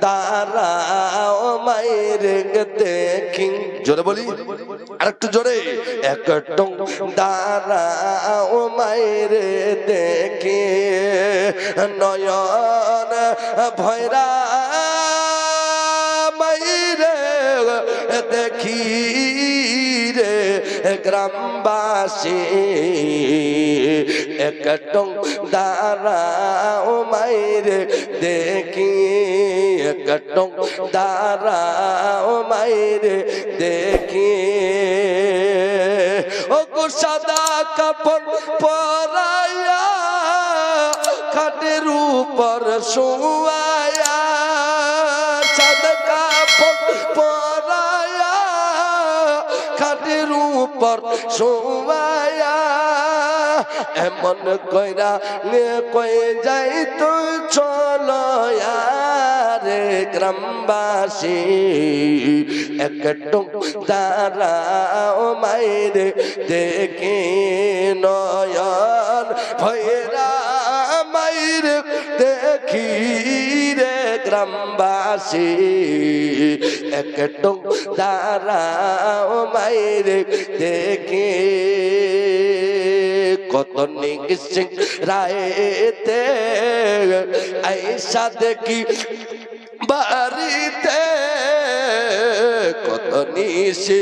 দাঁড়াও মায়ের দেখি জোরে বলি আরেকটু জোরে। এক দারা দাঁড়াও মায়ের দেখি নয়ন ভয়রা গ্রামবাসী এক টং দাঁড়াও মাইরে দেখি এক টং দাঁড়াও মাইরে দেখি। ও সাদা কাপড় পরাইয়া খাটের উপর শুয়ায়া শুয়ায়া এমন কইরা কই যাই তো চলো রে গ্রামবাসী একটু দাঁড়াও মাইরে দেখে নয়ন ভৈরা। মাইরে দেখি রে গ্রামবাসী একটু দাঁড়াও মাইরে দেখে। কত নিগিং রায়েতে আইসা দেখি বাড়িতে। কত নিশি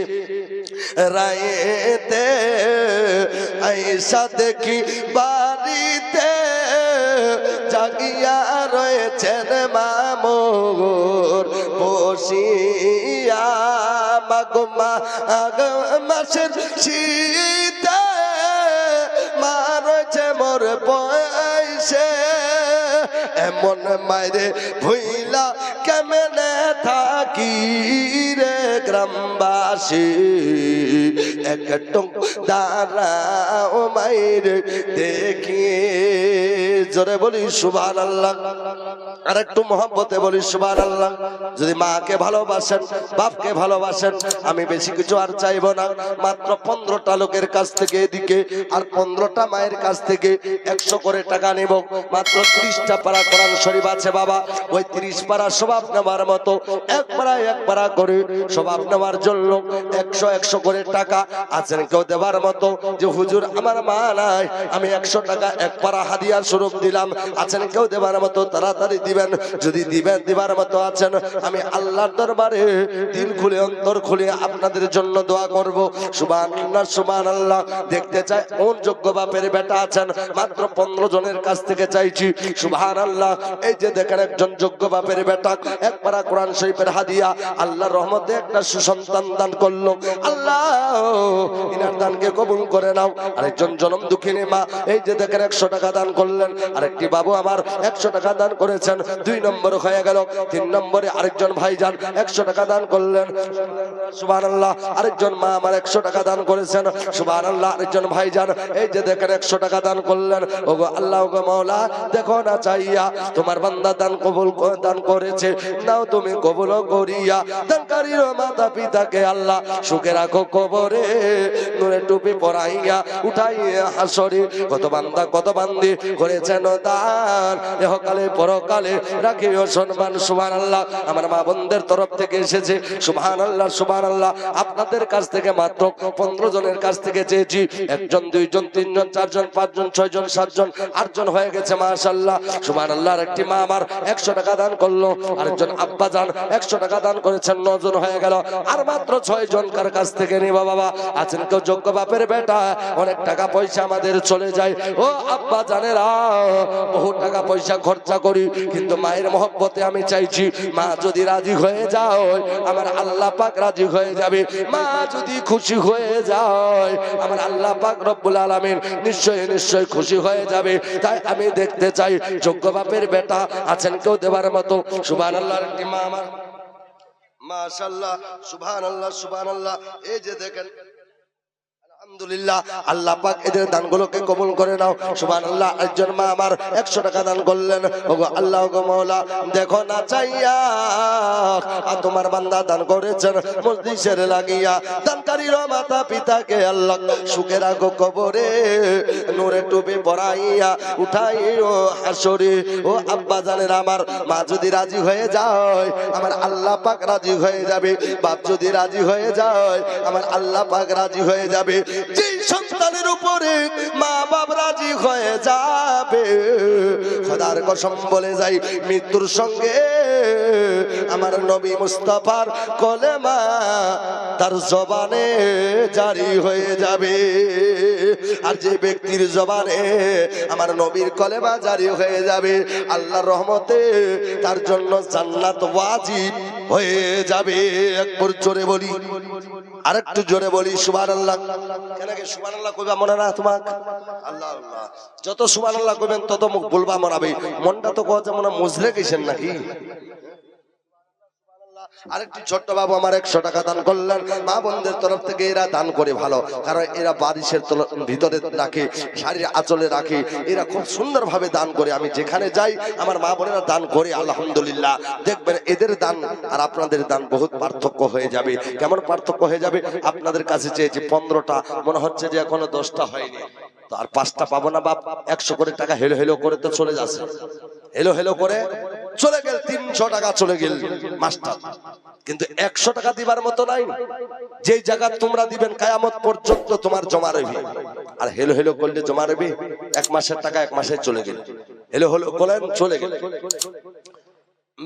রায়েতে আইসা দেখি বাড়িতে। জাগিয়া রয়েছেন মামোর বসিয়া। মাগমা আগ মাসের শীতে মা রয়েছে মোর বয়সে। এমন মায়েরে ভুইলা কেমনে থাকি রে? গ্রামবাসী একটু দাঁড়াও মায়েরে দেখি জোরে বলি সুবান আল্লাহ আর একটু মহব্বতে বলি সুবান আল্লাহ যদি মাকে ভালোবাসেন, বাপকে ভালোবাসেন, আমি বেশি কিছু আর চাইব না। মাত্র পনেরোটা লোকের কাছ থেকে এদিকে আর পনেরোটা মায়ের কাছ থেকে একশো করে টাকা নেব। মাত্র ত্রিশটা পাড়া কোরআন শরীফ আছে বাবা। ওই ত্রিশ পাড়া স্বভাব নেওয়ার মতো এক পাড়া এক পাড়া করে স্বভাব নেওয়ার জন্য একশো একশো করে টাকা আছেন কেউ দেওয়ার মতো যে, হুজুর, আমার মা নাই। আমি একশো টাকা এক পাড়া হাদিয়ার স্বরূপ দিলাম। আছেন কেউ দেওয়ার মতো? তাড়াতাড়ি দিবেন। যদি দিবেন, দিবার মতো আছেন, আমি আল্লাহর দরবারে দিল খুলে, অন্তর খুলে আপনাদের জন্য দোয়া করব। সুবান আল্লাহ সুবান আল্লাহ দেখতে চাই কোন যোগ্য বাপের বেটা আছেন। মাত্র পনেরো জনের কাছ থেকে চাইছি। সুবান আল্লাহ এই যে দেখেন একজন যোগ্য বাপের বেটা, এক পারা কোরআন শরীফের হাদিয়া। আল্লাহর রহমতে একটা সুসন্তান দান করল। আল্লাহ, ইনার দানকে কবুল করে নাও। আরেকজন জনম দুঃখিনী মা, এই যে দেখেন একশো টাকা দান করলেন। আরেকটি বাবু আমার একশো টাকা দান করেছেন। দুই নম্বর হয়ে গেল। তিন নম্বরে আরেকজন ভাই যান একশো টাকা দান করলেন। সুবান আল্লাহ আরেকজন মা আমার একশো টাকা দান করেছেন। সুবান আল্লাহ আরেকজন ভাই যান এই যে দেখেন একশো টাকা দান করলেন। ওগো আল্লাহ, ওগো মৌলা দেখো না চাইয়া, তোমার বান্দা দান কবুল দান করেছে। নাও তুমি কবুল করিয়া দানকারীর মাতা পিতাকে আল্লাহ সুখে রাখো কবরে। নুরে টুপি পরাইয়া উঠাইয়া হাসরি। কত বান্দা, কত বান্দি করেছেন দান এহকালে, পরকালে রাখিও সম্মান। সুবহান আল্লাহ আমার মা বোনদের তরফ থেকে এসেছে। সুবহান আল্লাহ সুবহান আল্লাহ আপনাদের কাছ থেকে মাত্র পনেরো জনের কাছ থেকে চেয়েছি। একজন, দুইজন, তিনজন, চারজন, পাঁচজন, ছয়জন, সাতজন, আটজন হয়ে গেছে মাশাল্লাহ সুবহান আল্লাহর একটি মা আমার একশো টাকা দান করল। আরেকজন আব্বা যান একশো টাকা দান করেছেন, নজন হয়ে গেল। আর মাত্র ছয় জনকার কাছ থেকে নিবা বাবা আছেন কেউ যোগ্য বাপের বেটা? অনেক টাকা পয়সা আমাদের চলে যায়। ও আব্বা জানেরা, বহু টাকা পয়সা খরচা করি, কিন্তু মায়ের মহব্বতে আমি চাইছি, মা যদি রাজি হয়ে যাও আমার আল্লাহ পাক রাজি হয়ে যাবে। মা যদি খুশি হয়ে যায়, আমার আল্লাহ পাক রব্বুল আলামিন নিশ্চয়ই নিশ্চয়ই খুশি হয়ে যাবে। তাই আমি দেখতে চাই, যোগ্য বাপের বেটা আছেন কেউ দেবার মতো? সুবহান আল্লাহর একটি মা আমার। মাশাআল্লাহ সুবহানাল্লাহ সুবহানাল্লাহ। এই যে দেখেন আলহামদুলিল্লাহ, আল্লাহ পাক এদের দানগুলোকে কবুল করে নাও। সুবহানাল্লাহ, একজন মা আমার 100 টাকা দান করলেন। ওগো আল্লাহ গো মাওলা, দেখো না চাইয়া তোমার বান্দা দান করেছেন মসজিদের লাগিয়া। দানকারীর মাতা পিতাকে আল্লাহ সুখে রাখো কবরে, নূরে টুপি পরাইয়া উঠাইও হাসরে। ও আব্বা জানেন আমার, মা যদি রাজি হয়ে যায়, আমার আল্লাহ পাক রাজি হয়ে যাবে। বাপ যদি রাজি হয়ে যায়, আমার আল্লাহ পাক রাজি হয়ে যাবে। যেই সন্তানের উপরে মা বাপ রাজি হয়ে যাবে। খোদার কসম বলে যাই, মৃত্যুর সঙ্গে আমার নবী মুস্তাফার কলেমা তার জবানে জারি হয়ে যাবে। আর যে ব্যক্তির জবানে আমার নবীর কলেমা জারি হয়ে যাবে, আল্লাহর রহমতে তার জন্য জান্নাত ওয়াজিব হয়ে যাবে। একবার জোরে বলি আর একটু জোরে বলি, সুবহানাল্লাহ। কেন কি সুবহানাল্লাহ কইবা মনে না তোমাক? আল্লাহ আল্লাহ। যত সুবহানাল্লাহ কইবেন তত মুখ বলবা মরাবে। মনটা তো কোয়া যেমন মুজলে গেছেন নাকি? আরেকটি ছোট্ট বাবু আমার একশো টাকা দান করলেন। মা বোনদের তরফ থেকে এরা দান করে ভালো। কারণ এরা বারিশের ভিতরে রাখে, শাড়ির আঁচলে রাখে। এরা খুব সুন্দর ভাবে দান করে। আমি যেখানে যাই, আমার মা বোনেরা দান করে, আলহামদুলিল্লাহ। দেখবেন এদের দান আর আপনাদের দান বহুত পার্থক্য হয়ে যাবে। কেমন পার্থক্য হয়ে যাবে? আপনাদের কাছে চেয়েছি পনেরোটা, মনে হচ্ছে যে এখনও দশটা হয়নি। তো আর পাঁচটা পাবো না বাপ? একশো করে টাকা হেলো হেলো করে তো চলে যাচ্ছে। হেলো হেলো করে চলে গেল, তিনশো টাকা চলে গেল মাস্টার। কিন্তু একশো টাকা দিবার মতো নাই। যে জায়গা তোমরা দিবেন কায়ামত পর্যন্ত তোমার জমা রবি আর হেলো হেলো করলে জমা রবি এক মাসের টাকা এক মাসে চলে গেল। হেলো হেলো করলেন, চলে গেল।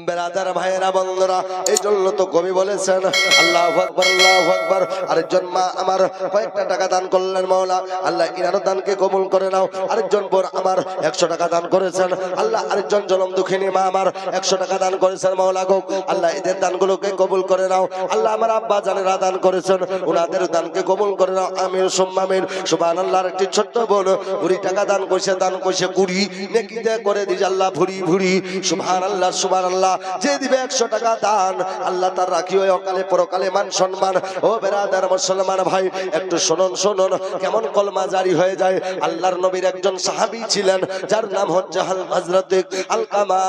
বেরাদার ভাইয়েরা, বন্ধুরা এই জন্য তো কবি বলেছেন, আল্লাহ আকবর আল্লাহ আকবর। আরেকজন মা আমার কয়েকটা টাকা দান করলেন, মাওলা। আল্লাহ ইনার দানকে কবুল করে নাও। আরেকজন বোন আমার একশো টাকা দান করেছেন। আল্লাহ আরেকজন জনম দুঃখিনী মা আমার একশো টাকা দান করেছেন, মাওলা গো। আল্লাহ এদের দানগুলোকে কবুল করে নাও। আল্লাহ আমার আব্বা জানেরা দান করেছেন। ওনাদের দানকে কবুল করে নাও। আমির সোম্মামির সুবান আল্লাহর একটি ছোট্ট বোন, কুড়ি টাকা দান করছে দান করছে কুড়ি। নেকিতে করে দিস আল্লাহ ভুরি ভুরি সুবহান আল্লাহ সুবহান আল্লাহ যে দিবে একশো টাকা দান। আল্লাহ তার রাখি হয় অকালে পরকালে মান সম্মান। ও বেরাদার মুসলমান ভাই, একটু শুনুন শুনুন, কেমন কলমা জারি হয়ে যায়। আল্লাহর নবীর একজন সাহাবী ছিলেন, যার নাম হচ্ছে হাল হযরত আলকামা।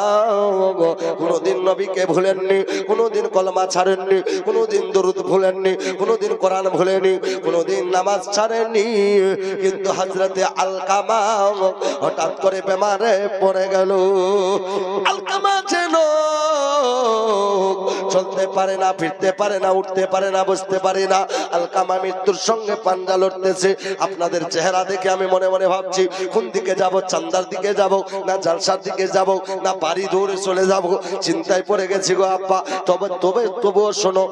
কোনোদিন নবীকে ভুলেননি, কোনোদিন কলমা ছাড়েননি, কোনোদিন দরুদ ভুলেননি, কোনোদিন কোরআন ভুলেনি কোনোদিন নামাজ ছাড়েননি। কিন্তু হযরতে আলকামা হঠাৎ করে বেমারে পড়ে গেল। আলকামা যেন লোক চলতে পারে না, ফিরতে পারে না, উঠতে পারে না, বসতে পারে না। আলকামা মৃত্যুর সঙ্গে পাঞ্জা লড়তেছে। আপনাদের চেহারা দেখে আমি মনে মনে ভাবছি, কোন দিকে যাব, চান্দার দিকে যাব, না জালসার দিকে যাব, না বাড়ি দৌড়ে চলে যাব। চিন্তায় পড়ে গেছি গো আব্বা। তবে তবে, তবুও শোনো,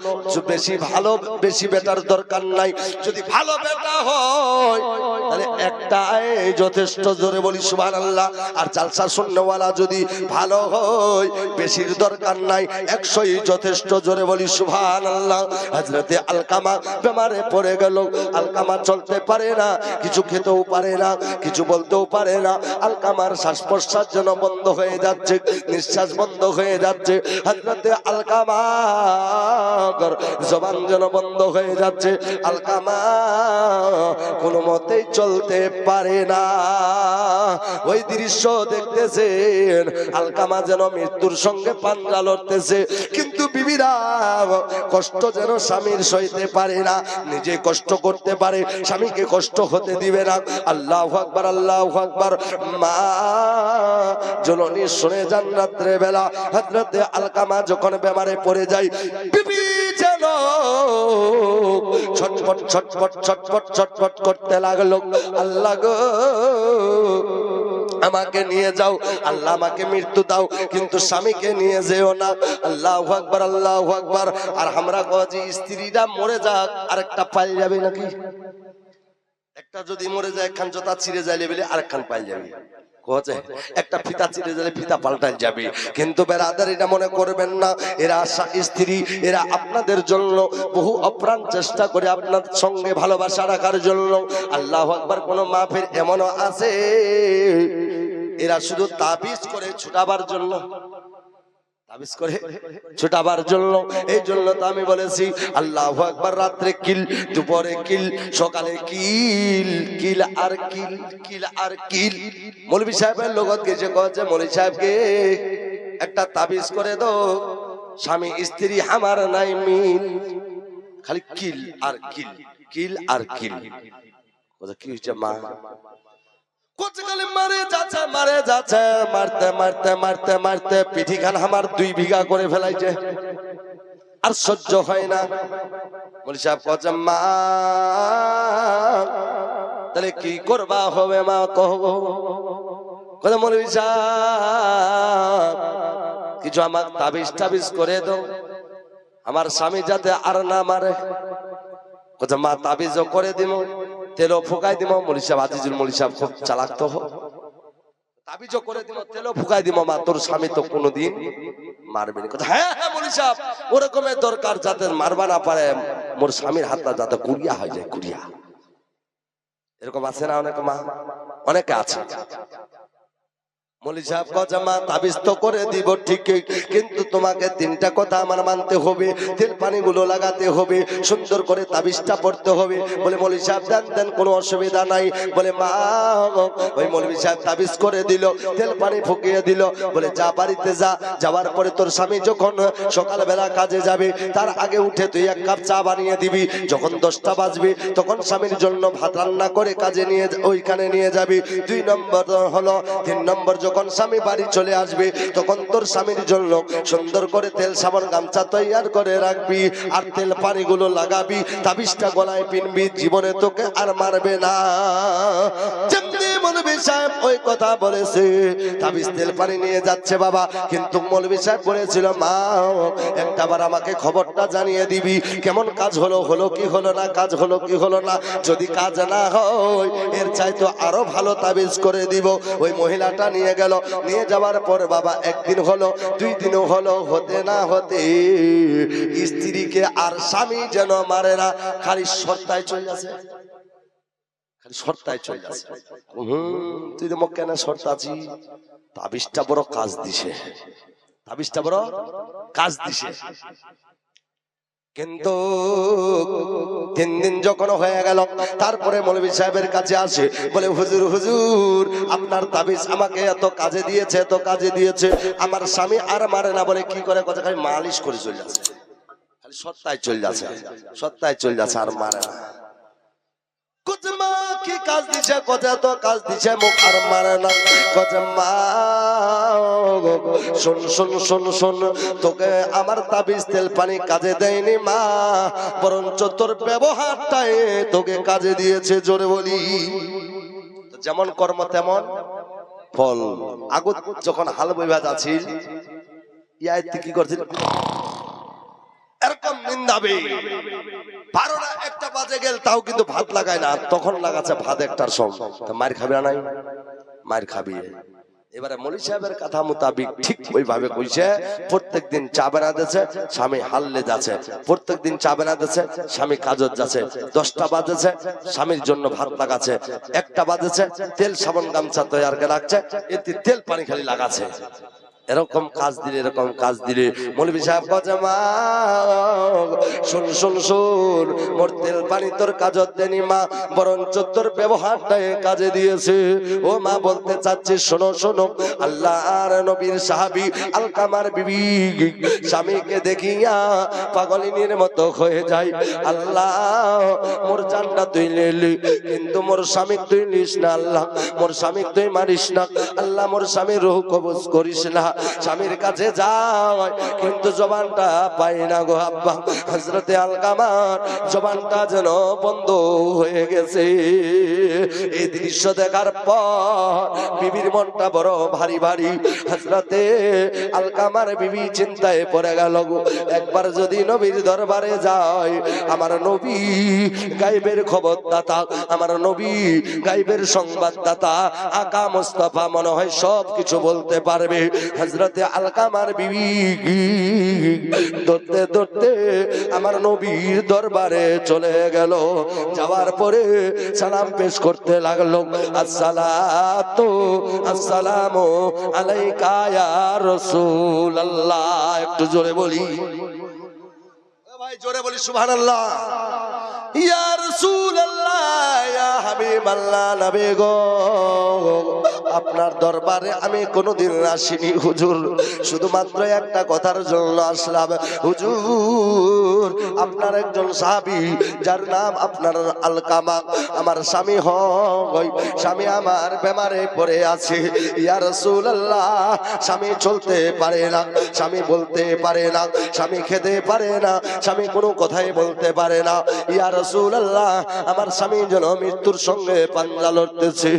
বেশি ভালো, বেশি বেটার দরকার নাই। যদি ভালো বেটা হয়, তাহলে একটাই যথেষ্ট, জোরে বলি সুবান আল্লাহ আর জালসা শূন্যওয়ালা যদি ভালো হয়, বেশির দরকার নাই। একশোই যথেষ্ট। জোরে বলি সুভান আল্লাহ হাজরতে আলকামা বেমারে পড়ে গেল। আলকামা চলতে পারে না, কিছু খেতেও পারে না, কিছু বলতেও পারে না। আলকামার শ্বাস প্রশ্বাস যেন বন্ধ হয়ে যাচ্ছে, নিঃশ্বাস বন্ধ হয়ে যাচ্ছে। হাজরতে আলকামা জবান যেন বন্ধ হয়ে যাচ্ছে। আলকামা কোনো মতেই চলতে পারে না। ওই দৃশ্য দেখতেছেন, আলকামা যেন মৃত্যুর সঙ্গে পাঞ্জা লড়তেছে। কিন্তু কষ্ট যেন স্বামীর সইতে পারে না। নিজে কষ্ট করতে পারে, স্বামীকে কষ্ট হতে দিবে না। আল্লাহ আকবার আল্লাহ আকবার। মা, জননী, শুনে যান রাত্রে বেলা হাজরাতে আলকামা যখন বেমারে পড়ে যায় বিবি যেন ছটপট ছটপট ছটপট ছটপট করতে লাগল। আল্লাহ গো আমাকে নিয়ে যাও। আল্লাহ আমাকে মৃত্যু দাও, কিন্তু স্বামীকে নিয়ে যেও না। আল্লাহ আকবার আল্লাহ আকবার। আর আমরা কজি স্ত্রীরা মরে যাক, আরেকটা পাই যাবে নাকি? একটা যদি মরে যায় একখান জোতা ছিঁড়ে যাইলে বলে আরেকখান পাই যাবে। একটা ফিতা চিরে যাবে ফিতা পাল্টাই যাবে। কিন্তু বেরাদার এটা মনে করবেন না, এরা আশা স্ত্রী, এরা আপনাদের জন্য বহু অপ্রাণ চেষ্টা করে আপনার সঙ্গে ভালোবাসা রাখার জন্য। আল্লাহ আকবার, কোন মাফের এমনও আছে? এরা শুধু তাবিজ করে ছুটাবার জন্য। ছোটাবার জন্য। এই জন্য তো আমি বলেছি, আল্লাহ একবার রাত্রে কিল, দুপুরে কিল, সকালে কিল কিল আর কিল কিল আর কিল। মৌলবী সাহেবের লগত গেছে কচ্ছে মৌলী সাহেবকে একটা তাবিজ করে দো স্বামী, স্ত্রী আমার নাই মিল। খালি কিল আর কিল কিল আর কিল। কি হচ্ছে মা? মারে যাচ্ছে মারে যাচ্ছে, মারতে মারতে মারতে মারতে পিঠি খান আমার দুই বিঘা করে ফেলাইছে। আর সহ্য হয় না। কচ্ছে মা, তাহলে কি করবা হবে মা, কহ কিছু আমার তাবিজ টাবিজ করে দাও। আমার স্বামী যাতে আর না মারে। কথা মা, তাবিজও করে দিব তেলও ফুকাই দিব মলি সাহেব, আজিজুল মলি সাহেব খুব চালাক তো তাবিজও করে দিব তেলও ফুকাই দিব মা, তোর স্বামী তো কোনোদিন মারবে কথা হ্যাঁ হ্যাঁ মলি সাহেব, ওরকমের দরকার যাতে মারবা না পারে, মোর স্বামীর হাতটা যাতে কুড়িয়া হয়ে যায়, কুড়িয়া। এরকম আছে না অনেক মা? অনেকে আছে। মলি সাহেব কথা মা তাবিজ তো করে দিব ঠিকই কিন্তু তোমাকে তিনটা কথা আমার মানতে হবে। তেল পানিগুলো লাগাতে হবে সুন্দর করে তাবিজটা পড়তে হবে। বলে মলি সাহেব দেন দেন কোনো অসুবিধা নাই। বলে মা ওই মৌলবী সাহেব তাবিজ করে দিল তেল পানি ফুকিয়ে দিল। বলে যা বাড়িতে যা। যাওয়ার পরে তোর স্বামী যখন সকালবেলা কাজে যাবে তার আগে উঠে তুই এক কাপ চা বানিয়ে দিবি। যখন দশটা বাজবে তখন স্বামীর জন্য ভাত রান্না করে কাজে নিয়ে ওইখানে নিয়ে যাবি। দুই নম্বর হলো তিন নম্বর যখন স্বামী বাড়ি চলে আসবে, তখন তোর স্বামীর জন্য সুন্দর করে তেল সাবান, গামছা তৈয়ার করে রাখবি আর তেল পানিগুলো লাগাবি, তাবিজটা গলায় পিনবি, জীবনে তোকে আর মারবে না। তাবিজ নিয়ে যাচ্ছে বাবা, কিন্তু মা আমাকে খবরটা জানিয়ে দিবি, কেমন কাজ হলো হলো কি হলো না, কাজ হলো কি হলো না, যদি কাজ না হয়, এর চাইতো আরও ভালো তাবিজ করে দিব। ওই মহিলাটা নিয়ে গেল। নিয়ে যাওয়ার পর বাবা একদিন হলো, দুই দিনও হলো, হতে না হতে স্ত্রীকে আর স্বামী যেন মারে না, খালি সত্তায় চলে যাচ্ছে খালি তাবিজটা বড় কাজ দিছে। তাবিজটা বড় কাজ দিছে। কিন্তু তিন দিন যখন হয়ে গেল, তারপরে মৌলবী সাহেবের কাছে আসে, বলে, হুজুর হুজুর, আপনার তাবিজ আমাকে এত কাজে দিয়েছে, এত কাজে দিয়েছে। আমার স্বামী আর মারে না বলে কি করে কথা খালি মালিশ করে চলে যাচ্ছে। খালি সত্তায় চলে যাচ্ছে, সত্তায় চলে যাচ্ছে আর মারে না। কাজ দিছে, কথা তো কাজ দিছে, মুখ আর মারে না। কুচমা শোন শোন শোন শোন, তোকে আমার তাবিজ তেল পানি কাজে দেয়নি, মা। বরঞ্চ তোর ব্যবহারটাই তোকে কাজে দিয়েছে, জোরে বলি। যেমন কর্ম, তেমন ফল। আগত যখন হাল বইবাজ আছিল ইয়াইতে কি করছিল? এরকম নিন্দাবে বারোটা একটা বাজে গেল, তাও কিন্তু ভাত লাগায় না। তখন লাগাচ্ছে ভাত একটার সম তা মার খাবে নাই? মার খাবি। এবারে মলি সাহেবের কথা মোতাবিক ঠিক ওইভাবে কইছে, প্রত্যেক দিন চা বানাতেছে স্বামী হাল্লে যাচ্ছে। প্রত্যেক দিন চা বানাতেছে স্বামী কাজত যাচ্ছে। দশটা বাজেছে, স্বামীর জন্য ভাত লাগাচ্ছে। একটা বাজেছে, তেল সাবান গামছা তৈয়ার করে রাখছে, এতে তেল পানি খালি লাগাচ্ছে। এরকম কাজ দিলে, এরকম কাজ দিলে। মৌলবী সাহেব শুন শুন শুন। মোর তেল পানি তোর কাজত দেনি, মা। বরঞ্চ তোর ব্যবহারটাই কাজে দিয়েছে। ও মা, বলতে চাচ্ছি, শোনো শোনো। আল্লাহ আর নবীর সাহাবি আলকামার বিবি স্বামীকে দেখিয়া পাগলিনীর মতো হয়ে যায়। আল্লাহ, মোর জানটা তুই নিলি, কিন্তু মোর স্বামী তুই নিস না, আল্লাহ। মোর স্বামী তুই মারিস না। আল্লাহ, মোর স্বামী রুহ কবজ করিস না। স্বামীর কাছে যায় কিন্তু জবানটা পাই না গো আব্বা। হজরতে আলকামার জবানটা যেন বন্ধ হয়ে গেছে। এই দৃশ্য দেখার পর বিবির মনটা বড় ভারী ভারী। হজরতে আলকামার বিবি চিন্তায় পড়ে গেল গো। একবার যদি নবীর দরবারে যায় আমার নবী গাইবের খবরদাতা, আমার নবী গাইবের সংবাদদাতা, আকা মুস্তফা মনে হয় সব কিছু বলতে পারবে। হজরতে আলকামার বিবি ধরতে ধরতে আমার নবীর দরবারে চলে গেল। যাওয়ার পরে সালাম পেশ করতে লাগল। আসসালাতু, আসসালামু আলাইকা ইয়া রাসূলুল্লাহ। একটু জোরে বলি। ভাই, জোরে বলি, সুবহানাল্লাহ। ইয়া রাসূলুল্লাহ, ইয়া হাবিবাল্লাহ, নবী গো। আপনার দরবারে আমি কোনোদিন আসিনি, হুজুর। শুধুমাত্র একটা কথার জন্য আসলাম, হুজুর, আপনার একজন সাহাবী, যার নাম আপনার আলকামা, আমার স্বামী হয়, স্বামী আমার বেমারে পড়ে আছে। ইয়া রাসূলুল্লাহ, স্বামী চলতে পারে না, স্বামী বলতে পারে না, স্বামী খেতে পারে না, স্বামী কোনো কথাই বলতে পারে না। ইয়া রাসূলুল্লাহ, আমার স্বামী যেন মৃত্যুর সঙ্গে পাঞ্জা লড়তেছে।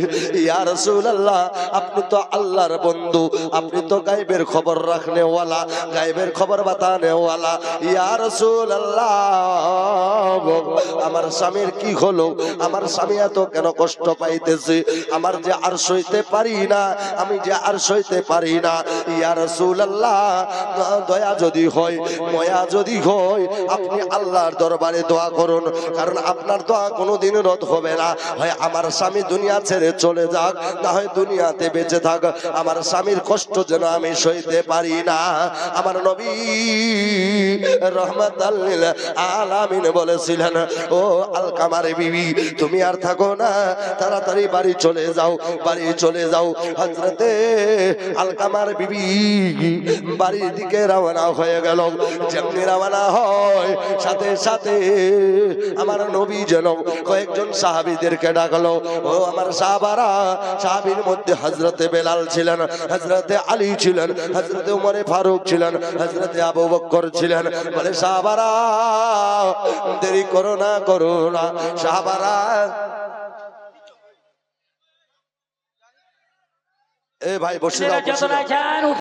ইয়া রাসূলুল্লাহ আপনি তো আল্লাহর বন্ধু, আপনি তো গায়েবের খবর রাখনে ওয়ালা গায়েবের খবর বাতানে ওয়ালা ইয়া রাসূলুল্লাহ, আমার স্বামীর কি হলো? আমার স্বামী এত কেন কষ্ট পাইতেছে? আমার যে আর সইতে পারি না, আমি যে আর সইতে পারি না। ইয়া রাসূলুল্লাহ, দয়া যদি হয়, ময়া যদি হয়, আপনি আল্লাহর দরবারে দোয়া করুন। কারণ আপনার দোয়া কোনোদিন রদ হবে না। হয় আমার স্বামী দুনিয়া ছেড়ে চলে যাক, না হয় দুনিয়াতে বেঁচে থাক। আমার স্বামীর কষ্ট যেন আমি সইতে পারি না। আমার নবী রহমত আলামিন বলেছিলেন, ও আলকামারে বিবি, তুমি আর থাকো না। তাড়াতাড়ি বাড়ি চলে যাও, বাড়ি চলে যাও। হজরতে আলকামার বিবি বাড়ির দিকে রওনা হয়ে গেল। যেমনি রওনা হয়, সাথে সাথে আমার নবী যেন কয়েকজন সাহাবীদেরকে ডাকলো, ও আমার সাহাবারা, সাহাবীর মধ্যে হজরতে বেলাল ছিলেন হজরতে আলী ছিলেন হজরতে উমরে ফারুক ছিলেন হজরতে আবু বক্কর ছিলেন। বলে সাহাবারা দেরি করো না করো না সাহাবারা। এ ভাই বসে যাও